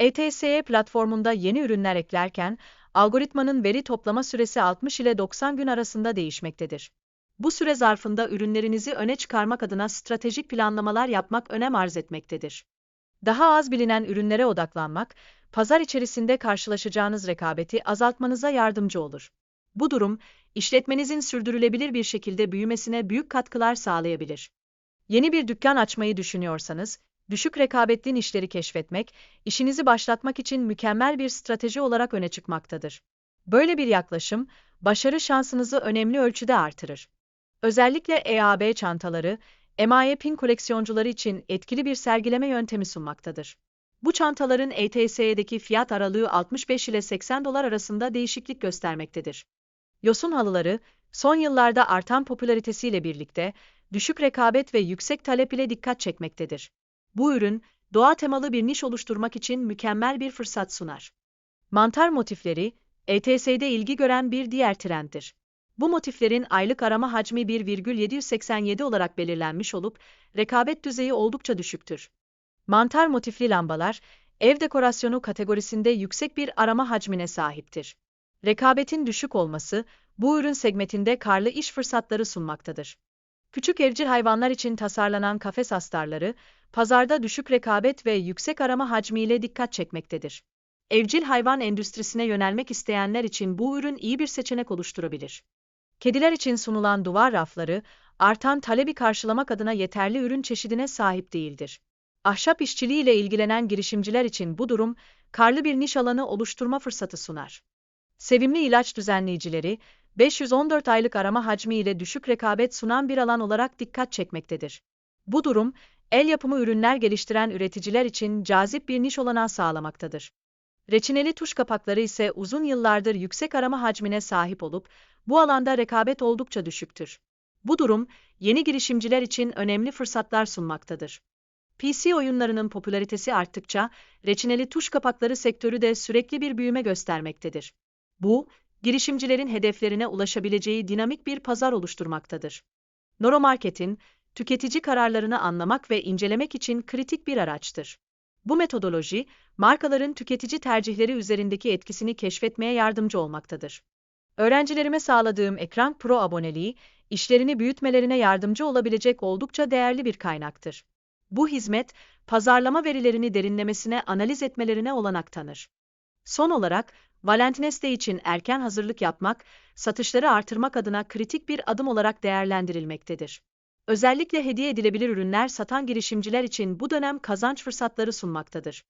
ETSE platformunda yeni ürünler eklerken, algoritmanın veri toplama süresi 60 ile 90 gün arasında değişmektedir. Bu süre zarfında ürünlerinizi öne çıkarmak adına stratejik planlamalar yapmak önem arz etmektedir. Daha az bilinen ürünlere odaklanmak, pazar içerisinde karşılaşacağınız rekabeti azaltmanıza yardımcı olur. Bu durum, işletmenizin sürdürülebilir bir şekilde büyümesine büyük katkılar sağlayabilir. Yeni bir dükkan açmayı düşünüyorsanız, düşük rekabetli işleri keşfetmek, işinizi başlatmak için mükemmel bir strateji olarak öne çıkmaktadır. Böyle bir yaklaşım, başarı şansınızı önemli ölçüde artırır. Özellikle EAB çantaları, emaye pin koleksiyoncuları için etkili bir sergileme yöntemi sunmaktadır. Bu çantaların ETS'deki fiyat aralığı 65 ile 80 dolar arasında değişiklik göstermektedir. Yosun halıları, son yıllarda artan popülaritesiyle birlikte, düşük rekabet ve yüksek talep ile dikkat çekmektedir. Bu ürün, doğa temalı bir niş oluşturmak için mükemmel bir fırsat sunar. Mantar motifleri, ETS'de ilgi gören bir diğer trenddir. Bu motiflerin aylık arama hacmi 1,787 olarak belirlenmiş olup, rekabet düzeyi oldukça düşüktür. Mantar motifli lambalar, ev dekorasyonu kategorisinde yüksek bir arama hacmine sahiptir. Rekabetin düşük olması, bu ürün segmentinde karlı iş fırsatları sunmaktadır. Küçük evcil hayvanlar için tasarlanan kafes astarları, pazarda düşük rekabet ve yüksek arama hacmiyle dikkat çekmektedir. Evcil hayvan endüstrisine yönelmek isteyenler için bu ürün iyi bir seçenek oluşturabilir. Kediler için sunulan duvar rafları, artan talebi karşılamak adına yeterli ürün çeşidine sahip değildir. Ahşap işçiliği ile ilgilenen girişimciler için bu durum, karlı bir niş alanı oluşturma fırsatı sunar. Sevimli ilaç düzenleyicileri, 514 aylık arama hacmi ile düşük rekabet sunan bir alan olarak dikkat çekmektedir. Bu durum, el yapımı ürünler geliştiren üreticiler için cazip bir niş olanağı sağlamaktadır. Reçineli tuş kapakları ise uzun yıllardır yüksek arama hacmine sahip olup, bu alanda rekabet oldukça düşüktür. Bu durum, yeni girişimciler için önemli fırsatlar sunmaktadır. PC oyunlarının popülaritesi arttıkça, reçineli tuş kapakları sektörü de sürekli bir büyüme göstermektedir. Bu, girişimcilerin hedeflerine ulaşabileceği dinamik bir pazar oluşturmaktadır. Noromarket'in, tüketici kararlarını anlamak ve incelemek için kritik bir araçtır. Bu metodoloji, markaların tüketici tercihleri üzerindeki etkisini keşfetmeye yardımcı olmaktadır. Öğrencilerime sağladığım Ekran Pro aboneliği, işlerini büyütmelerine yardımcı olabilecek oldukça değerli bir kaynaktır. Bu hizmet, pazarlama verilerini derinlemesine analiz etmelerine olanak tanır. Son olarak, Valentines Day için erken hazırlık yapmak, satışları artırmak adına kritik bir adım olarak değerlendirilmektedir. Özellikle hediye edilebilir ürünler satan girişimciler için bu dönem kazanç fırsatları sunmaktadır.